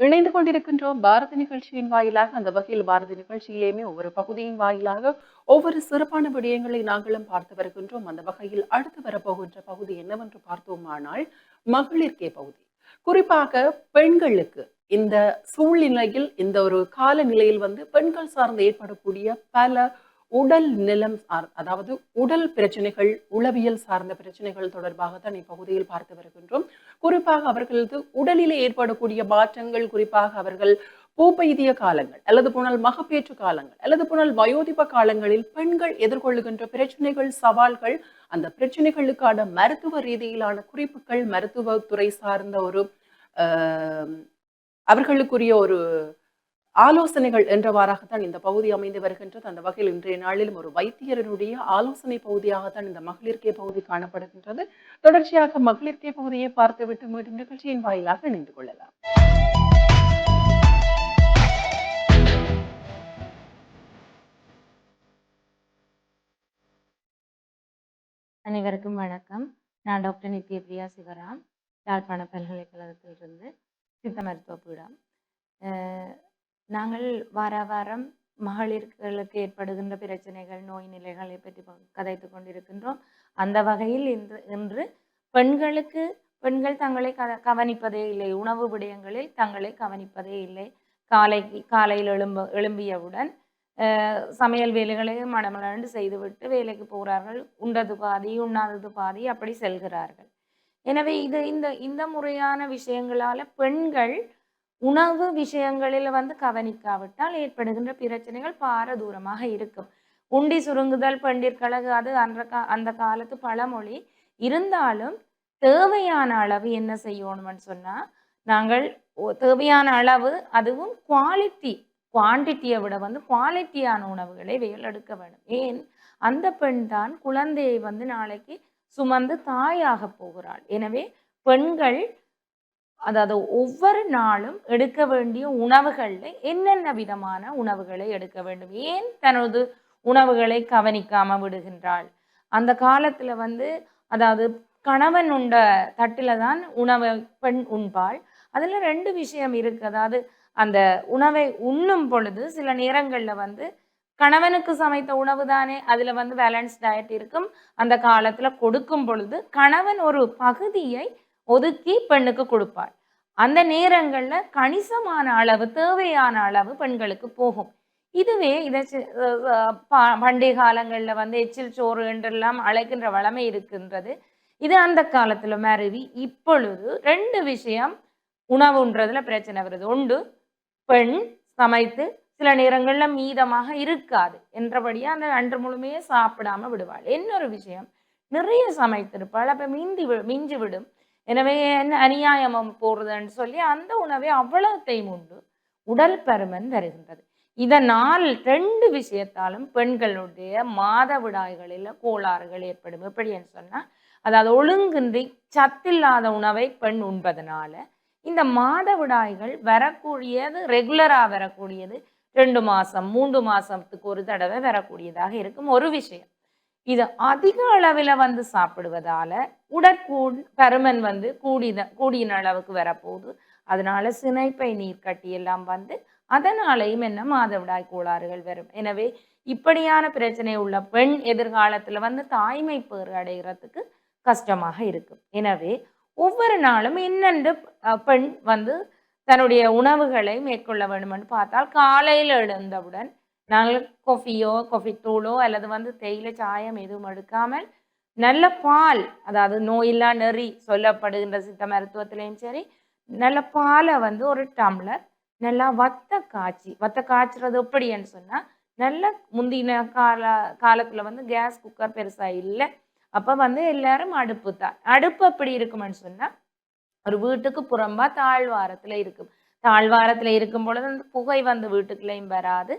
இணைந்து கொண்டிருக்கின்றோம் பாரதி நிகழ்ச்சியின் வாயிலாக. அந்த வகையில் பாரதி நிகழ்ச்சியிலேயுமே ஒவ்வொரு பகுதியின் வாயிலாக ஒவ்வொரு சிறப்பான விடயங்களை நாங்களும் பார்த்து வருகின்றோம். அந்த வகையில் அடுத்து வரப்போகின்ற பகுதி என்னவென்று பார்த்தோமானால் மகளிர்கே பகுதி. குறிப்பாக பெண்களுக்கு இந்த சூழ்நிலையில் இந்த ஒரு காலநிலையில் வந்து பெண்கள் சார்ந்து ஏற்படக்கூடிய பல உடல் நிலம் சார் அதாவது உடல் பிரச்சனைகள் உளவியல் சார்ந்த பிரச்சனைகள் தொடர்பாக தான் இப்பகுதியில் பார்த்து வருகின்றோம். குறிப்பாக அவர்களது உடலிலே ஏற்படக்கூடிய மாற்றங்கள் குறிப்பாக அவர்கள் பூப்பெய்திய காலங்கள் அல்லது போனால் மகப்பேற்று காலங்கள் அல்லது போனால் வயோதிப காலங்களில் பெண்கள் எதிர்கொள்ளுகின்ற பிரச்சனைகள் சவால்கள் அந்த பிரச்சனைகளுக்கான மருத்துவ ரீதியிலான குறிப்புகள் மருத்துவத்துறை சார்ந்த ஒரு ஆஹ், அவர்களுக்குரிய ஒரு ஆலோசனைகள் என்றவாறாகத்தான் இந்த பகுதி அமைந்து வருகின்றது. அந்த வகையில் இன்றைய நாளிலும் ஒரு வைத்தியரனுடைய ஆலோசனை பகுதியாகத்தான் இந்த மகளிர்கே பகுதி காணப்படுகின்றது. தொடர்ச்சியாக மகளிர்கே பகுதியை பார்த்துவிட்டு மீண்டும் நிகழ்ச்சியின் வாயிலாக இணைந்து கொள்ளலாம். அனைவருக்கும் வணக்கம். நான் டாக்டர் நித்யபிரியா சிவராம் யாழ்ப்பாண பல்கலைக்கழகத்திலிருந்து சித்த மருத்துவ பீடம். நாங்கள் வார வாரம் மகளிர்களுக்கு ஏற்படுகின்ற பிரச்சனைகள் நோய் நிலைகளை பற்றி கதைத்து கொண்டிருக்கின்றோம். அந்த வகையில் இன்று இன்று பெண்களுக்கு பெண்கள் தங்களை க கவனிப்பதே இல்லை. உணவு விடயங்களில் தங்களை கவனிப்பதே இல்லை. காலை காலையில் எழும்ப எழும்பியவுடன் சமையல் வேலைகளை மடமளண்டு செய்துவிட்டு வேலைக்கு போகிறார்கள். உண்டது பாதி உண்ணாதது பாதி அப்படி செல்கிறார்கள். எனவே இது இந்த இந்த முறையான விஷயங்களால பெண்கள் உணவு விஷயங்களில் வந்து கவனிக்காவிட்டால் ஏற்படுகின்ற பிரச்சனைகள் பாரதூரமாக இருக்கும். உண்டி சுருங்குதல் பெண்டிற்கழகு அது அந்த கா அந்த காலத்து பழமொழி. இருந்தாலும் தேவையான அளவு என்ன செய்யணும்னு சொன்னால் நாங்கள் தேவையான அளவு அதுவும் குவாலிட்டி குவான்டிட்டியை விட வந்து குவாலிட்டியான உணவுகளை வேல் எடுக்க வேண்டும். ஏன்? அந்த பெண் தான் குழந்தையை வந்து நாளைக்கு சுமந்து தாயாக போகிறாள். எனவே பெண்கள் அதாவது ஒவ்வொரு நாளும் எடுக்க வேண்டிய உணவுகளில் என்னென்ன விதமான உணவுகளை எடுக்க வேண்டும்? ஏன் தனது உணவுகளை கவனிக்காம விடுகின்றாள்? அந்த காலத்துல வந்து அதாவது கணவன் உண்ட தட்டில தான் உணவை பெண் உண்பாள். அதுல ரெண்டு விஷயம் இருக்கு. அதாவது அந்த உணவை உண்ணும் பொழுது சில நேரங்கள்ல வந்து கணவனுக்கு சமைத்த உணவு தானே அதுல வந்து பேலன்ஸ் டயட் இருக்கும். அந்த காலத்துல கொடுக்கும் பொழுது கணவன் ஒரு பகுதியை ஒதுக்கி பெண்ணுக்கு கொடுப்பாள். அந்த நேரங்கள்ல கணிசமான அளவு தேவையான அளவு பெண்களுக்கு போகும். இதுவே இதை ப- பண்டைய காலங்கள்ல வந்து எச்சில் சோறு என்றெல்லாம் அழைக்கின்ற வளமை இருக்கின்றது. இது அந்த காலத்துல மருவி இப்பொழுது ரெண்டு விஷயம் உணவுன்றதுல பிரச்சனை வருது. ஒன்று பெண் சமைத்து சில நேரங்களில் மீதமாக இருக்காது என்றபடியே அந்த அன்று முழுமையே சாப்பிடாம விடுவாள். இன்னொரு விஷயம் நிறைய சமைத்திருப்பாள். அப்ப மிந்தி வி- மிஞ்சி விடும். எனவே என்ன அநியாயமம் போடுறதுன்னு சொல்லி அந்த உணவை அவ்வளத்தையும் உண்டு. உடல் பருமன் வருகின்றது. இதனால் ரெண்டு விஷயத்தாலும் பெண்களுடைய மாதவிடாய்களில் கோளாறுகள் ஏற்படும். எப்படின்னு சொன்னால் அதாவது ஒழுங்கின்றி சத்தில்லாத உணவை பெண் உண்பதனால இந்த மாதவிடாய்கள் வரக்கூடியது ரெகுலராக வரக்கூடியது ரெண்டு மாதம் மூன்று மாதத்துக்கு ஒரு தடவை வரக்கூடியதாக இருக்கும். ஒரு விஷயம். இது அதிக அளவில் வந்து சாப்பிடுவதால உடற்கூ பருமன் வந்து கூடின கூடின அளவுக்கு வரப்போகுது. அதனால சினைப்பை நீர் கட்டி எல்லாம் வந்து அதனாலேயும் என்ன மாதவிடாய் கோளாறுகள் வரும். எனவே இப்படியான பிரச்சனை உள்ள பெண் எதிர்காலத்தில் வந்து தாய்மை பேறு அடைகிறதுக்கு கஷ்டமாக இருக்கும். எனவே ஒவ்வொரு நாளும் என்னென்று பெண் வந்து தன்னுடைய உணவுகளை மேற்கொள்ள வேண்டும்னு பார்த்தால் காலையில் எழுந்தவுடன் நாங்கள் கொஃபியோ கொஃபி தூளோ அல்லது வந்து தேயிலை சாயம் எதுவும் எடுக்காமல் நல்ல பால் அதாவது நோயில்லா நெறி சொல்லப்படுகின்ற சித்த மருத்துவத்திலையும் சரி நல்ல பாலை வந்து ஒரு டம்ளர் நல்லா வத்த காய்ச்சி வத்த காய்ச்சுறது எப்படின்னு சொன்னால் நல்ல முந்தின கால காலத்தில் வந்து கேஸ் குக்கர் பெருசாக இல்லை. அப்போ வந்து எல்லாரும் அடுப்பு தான் அடுப்பு எப்படி இருக்கும்னு சொன்னால் ஒரு வீட்டுக்கு புறம்பா தாழ்வாரத்தில் இருக்கும். தாழ்வாரத்தில் இருக்கும் பொழுது அந்த புகை வந்து வீட்டுக்குள்ளேயும் வராது.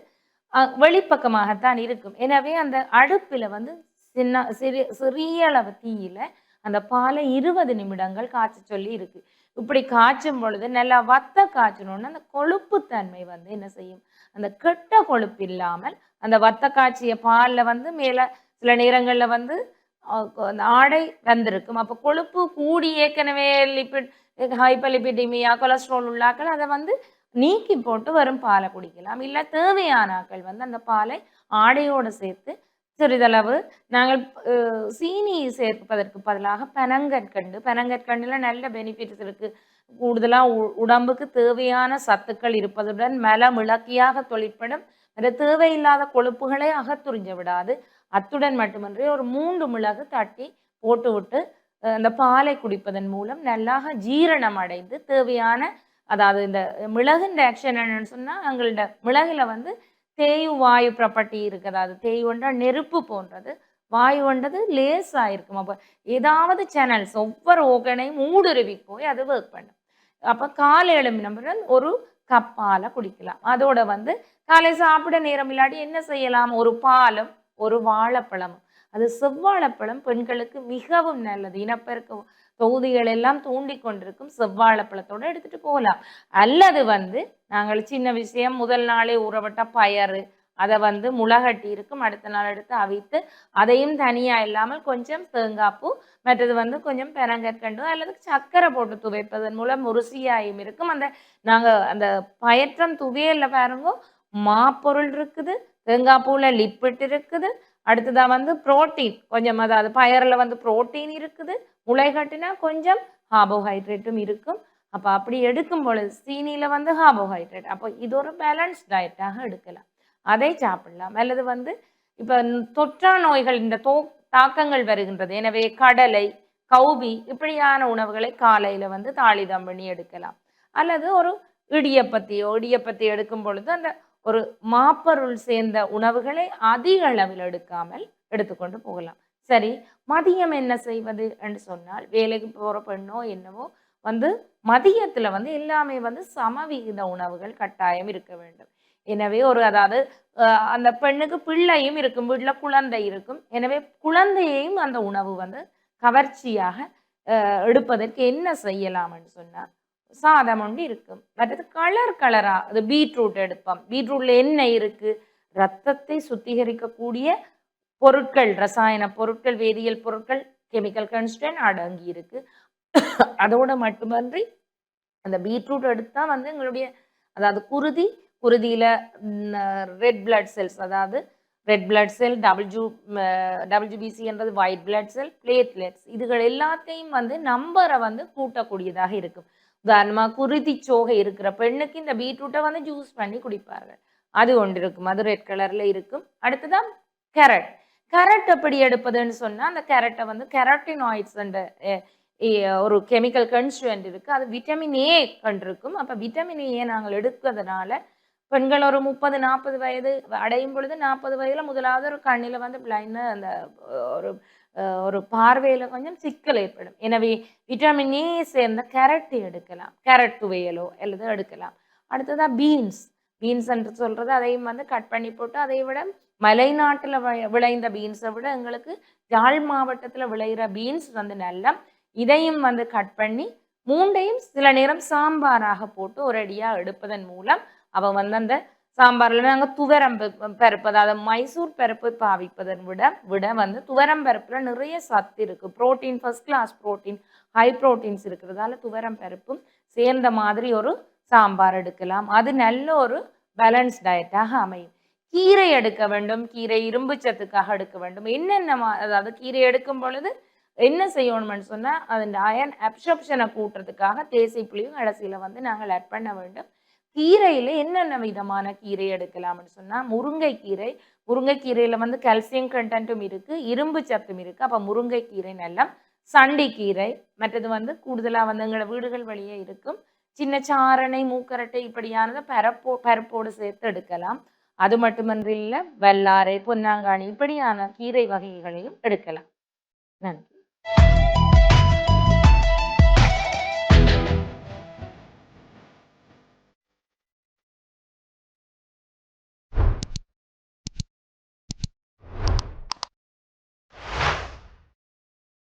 வெளிப்பக்கமாகத்தான் இருக்கும். எனவே அந்த அடுப்பில் வந்து சின்ன சிறிய சிறிய அளவு தீயில அந்த பாலை இருபது நிமிடங்கள் காய்ச்ச சொல்லி இருக்கு. இப்படி காய்ச்சும் பொழுது நல்லா வத்த காய்ச்சணும்னா அந்த கொழுப்புத்தன்மை வந்து என்ன செய்யும்? அந்த கெட்ட கொழுப்பு இல்லாமல் அந்த வத்த காய்ச்சிய பாலில் வந்து மேல சில நேரங்களில் வந்து அந்த ஆடை வந்திருக்கும். அப்போ கொழுப்பு கூடி ஏற்கனவே லிப்பிட் ஹைப்பலிபிடிமியா கொலஸ்ட்ரால் உள்ளாக்கள் அதை வந்து நீக்கி போட்டு வரும் பாலை குடிக்கலாம். இல்லை தேவையான ஆக்கள் வந்து அந்த பாலை ஆடையோடு சேர்த்து சிறிதளவு நாங்கள் சீனி சேர்ப்பதற்கு பதிலாக பனங்கற்கண்டு பனங்கற்கண்டில் நல்ல பெனிஃபிட்ஸ் இருக்கு. கூடுதலாக உடம்புக்கு தேவையான சத்துக்கள் இருப்பதுடன் மலம் இளக்கியாக தொழிற்படும் வேற தேவையில்லாத கொழுப்புகளை அகத்துறிஞ்ச விடாது. அத்துடன் மட்டுமன்றி ஒரு மூன்று மிளகு தட்டி போட்டு விட்டு அந்த பாலை குடிப்பதன் மூலம் நல்லாக ஜீரணம் அடைந்து தேவையான அதாவது இந்த மிளகுன்ற ஆக்ஷன் என்னன்னு சொன்னால் எங்கள்ட மிளகில் வந்து தேயு வாயு ப்ராப்பர்ட்டி இருக்குது அதாவது தேய் ஒன்றா நெருப்பு போன்றது. வாயு ஒன்றது லேசா இருக்கும். அப்போ ஏதாவது சேனல்ஸ் ஒவ்வொரு ஓகனையும் ஊடுருவி போய் அது ஒர்க் பண்ணும். அப்போ காலை எழும்பினவுடன் ஒரு கப்பால் குடிக்கலாம். அதோட வந்து காலை சாப்பிட நேரம் இல்லாட்டி என்ன செய்யலாம்? ஒரு பாலும் ஒரு வாழைப்பழமும். அது செவ்வாழைப்பழம் பெண்களுக்கு மிகவும் நல்லது. இனப்பெருக்க தொகுதிகள் எல்லாம் தூண்டி கொண்டிருக்கும் செவ்வாழைப்பழத்தோட எடுத்துட்டு போகலாம். அல்லது வந்து நாங்கள் சின்ன விஷயம் முதல் நாளே ஊறப்பட்ட பயறு அதை வந்து முளகட்டி இருக்கும் அடுத்த நாள் எடுத்து அவித்து அதையும் தனியாக இல்லாமல் கொஞ்சம் தேங்காய்ப்பூ மற்றது வந்து கொஞ்சம் பெரங்கற்கண்டு அல்லது சர்க்கரை போட்டு துவைப்பதன் மூலம் ருசியாயும் இருக்கும். அந்த நாங்கள் அந்த பயற்றம் துவையல்ல பாருங்க மாப்பொருள் இருக்குது தேங்காய் லிப்பிட் இருக்குது அடுத்ததாக வந்து புரோட்டீன் கொஞ்சம் அதாவது பயரில் வந்து புரோட்டீன் இருக்குது முளைகட்டுனா கொஞ்சம் கார்போஹைட்ரேட்டும் இருக்கும். அப்போ அப்படி எடுக்கும் பொழுது சீனியில் வந்து கார்போஹைட்ரேட். அப்போ இது ஒரு பேலன்ஸ் டயட்டாக எடுக்கலாம். அதை சாப்பிடலாம். அல்லது வந்து இப்போ தொற்றா நோய்கள் இந்த தோ தாக்கங்கள் வருகின்றது. எனவே கடலை கௌபி இப்படியான உணவுகளை காலையில் வந்து தாளிதம் பண்ணி எடுக்கலாம். அல்லது ஒரு இடியப்பத்தியோ இடியப்பத்தி எடுக்கும் பொழுது அந்த ஒரு மாப்பொருள் சேர்ந்த உணவுகளை அதிக அளவில் எடுக்காமல் எடுத்துக்கொண்டு போகலாம். சரி மதியம் என்ன செய்வது என்று சொன்னால் வேலைக்கு போகிற பெண்ணோ என்னவோ வந்து மதியத்தில் வந்து எல்லாமே வந்து சமவிகித உணவுகள் கட்டாயம் இருக்க வேண்டும். எனவே ஒரு அதாவது அந்த பெண்ணுக்கு பிள்ளையும் இருக்கும் வீட்டில் குழந்தை இருக்கும். எனவே குழந்தையையும் அந்த உணவு வந்து கவர்ச்சியாக எடுப்பதற்கு என்ன செய்யலாம்னு சொன்னால் சாதம் ஒன்று இருக்கும். மற்றது கலர் கலராக அது பீட்ரூட் எடுப்போம். பீட்ரூட்டில் என்ன இருக்குது ரத்தத்தை சுத்திகரிக்கக்கூடிய பொருட்கள் ரசாயன பொருட்கள் வேதியியல் பொருட்கள் கெமிக்கல் கன்ஸ்டன்ட் அடங்கி இருக்கு. அதோட மட்டுமன்றி அந்த பீட்ரூட் எடுத்தால் வந்து எங்களுடைய அதாவது குருதி குருதியில் ரெட் பிளட் செல்ஸ் அதாவது ரெட் பிளட் செல் டபிள்யூ டபிள்யூபிசின்றது ஒயிட் பிளட் செல் பிளேட்லெட்ஸ் இதுகள் எல்லாத்தையும் வந்து நம்பரை வந்து கூட்டக்கூடியதாக இருக்கும். உதாரணமாக குருதி சோகை இருக்கிற பெண்ணுக்கு இந்த பீட்ரூட்டை வந்து ஜூஸ் பண்ணி குடிப்பார்கள். அது ஒன்று இருக்கும். அது ரெட் கலரில் இருக்கும். அடுத்ததான் கேரட் கேரட் எப்படி எடுப்பதுன்னு சொன்னால் அந்த கேரட்டை வந்து கேரட்டினாய்ட்ஸ் ஒரு கெமிக்கல் கன்ஸ்டுவன்ட் இருக்குது அது விட்டமின் ஏ கண்டிருக்கும் அப்போ விட்டமின் ஏ நாங்கள் எடுக்கிறதுனால பெண்கள் ஒரு முப்பது நாற்பது வயது அடையும் பொழுது நாற்பது வயதில் முதலாவது ஒரு கண்ணில் வந்து பிளைண்ட் அந்த ஒரு ஒரு பார்வையில் கொஞ்சம் சிக்கல் ஏற்படும். எனவே விட்டமின் ஏ சேர்ந்த கேரட் எடுக்கலாம். கேரட் துவையலோ அல்லது எடுக்கலாம். அடுத்ததாக பீன்ஸ் பீன்ஸ் என்று சொல்றது அதையும் வந்து கட் பண்ணி போட்டு அதை விட மலைநாட்டில் வ- விளைந்த பீன்ஸை விட எங்களுக்கு யாழ் மாவட்டத்தில் விளையிற பீன்ஸ் வந்து நல்லா இதையும் வந்து கட் பண்ணி மூண்டையும் சில நேரம் சாம்பாராக போட்டு ஒரு அடியாக எடுப்பதன் மூலம் அவன் வந்து அந்த சாம்பாரில் நாங்கள் துவரம் பருப்பு- அதாவது மைசூர் பருப்பு பாவிப்பதன் விட விட வந்து துவரம் பருப்பில் நிறைய சத்து இருக்குது protein first class protein high proteins இருக்கிறதால துவரம் பருப்பும் சேர்ந்த மாதிரி ஒரு சாம்பார் எடுக்கலாம். அது நல்ல ஒரு பேலன்ஸ் டயட்டாக அமையும். கீரை எடுக்க வேண்டும். கீரை இரும்பு சத்துக்காக எடுக்க வேண்டும். என்னென்ன அதாவது கீரை எடுக்கும் பொழுது என்ன செய்யணும்னு சொன்னால் அதன் அயன் அப்சப்ஷனை கூட்டுறதுக்காக தேசி புளியும் கடைசியில் வந்து நாங்கள் ஆட் பண்ண வேண்டும். கீரையில் என்னென்ன விதமான கீரை எடுக்கலாம்னு சொன்னால் முருங்கைக்கீரை. முருங்கைக்கீரையில் வந்து கால்சியம் கண்டென்ட்டும் இருக்குது இரும்பு சத்தும் இருக்குது அப்போ முருங்கைக்கீரை நல்லா சண்டி கீரை மற்றது வந்து கூடுதலாக வந்து எங்களோட வீடுகள் வழியே இருக்கும். சின்ன சாரணை மூக்கரட்டை இப்படியானதை பரப்போ பரப்போடு சேர்த்து எடுக்கலாம். அது மட்டுமன்றி இல்லை வல்லாரை பொன்னாங்காணி இப்படியான கீரை வகைகளையும் எடுக்கலாம். நன்றி.